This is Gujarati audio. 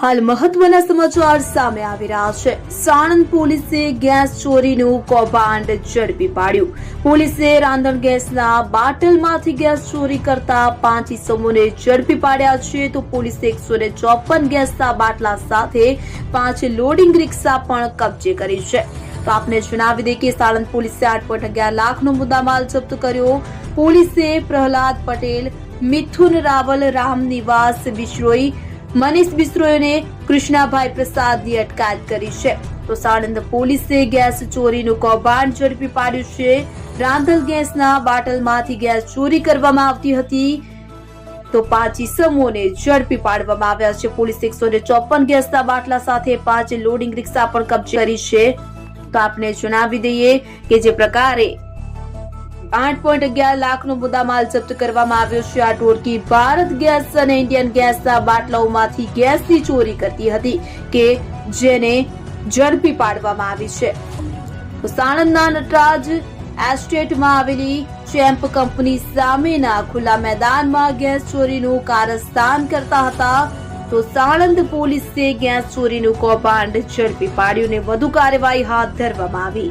હાલ મહત્વના સમાચાર સામે આવી રહ્યા છે. સાણંદ પોલીસે ગેસ ચોરીનું કૌભાંડ ઝડપી પાડ્યું. પોલીસે રાંધણ ગેસના બાટલમાંથી ગેસ ચોરી કરતા પાંચ ઇસમોને ઝડપી પાડ્યા છે. તો પોલીસે એકસો ને ચોપન ગેસના બાટલા સાથે પાંચ લોડિંગ રિક્ષા પણ કબજે કરી છે. તો આપને જણાવી દઈએ કે સાણંદ પોલીસે આઠ પોઈન્ટ અગિયાર લાખનો મુદ્દામાલ જપ્ત કર્યો. પોલીસે પ્રહલાદ પટેલ, મિથુન રાવલ, રામ નિવાસ મનીષ બિશ્રોઈને કૃષ્ણાભાઈ પ્રસાદની અટકાયત કરી છે. તો સાણંદ પોલીસે ગેસ ચોરીનું કૌભાંડ ઝડપી પાડ્યું છે. રાંધલ ગેસના બાટલમાંથી ગેસ ચોરી કરવામાં આવતી હતી. તો પાંચ ઇસમોને ઝડપી પાડવામાં આવ્યા છે. પોલીસે એકસો ને ચોપન ગેસના બાટલા સાથે પાંચ લોડિંગ રિક્ષા પણ કબજે કરી છે. તો આપને જણાવી દઈએ કે જે પ્રકારે આઠ પોઈન્ટ અગિયાર લાખનો મુદ્દામાલ જપ્ત કરવામાં આવ્યો છે. આ ટોળકી ભારત ગેસ અને ઇન્ડિયન ગેસના બાટલાઓમાંથી ગેસની ચોરી કરતી હતી કે જેને ઝડપી પાડવામાં આવી છે. સાણંદના નટરાજ એસ્ટેટમાં આવેલી ચેમ્પ કંપની સામેના ખુલ્લા મેદાનમાં ગેસ ચોરીનું કારસ્તાન કરતા હતા. તો સાણંદ પોલીસે ગેસ ચોરીનું કૌભાંડ ઝડપી પાડ્યું ને વધુ કાર્યવાહી હાથ ધરવામાં આવી.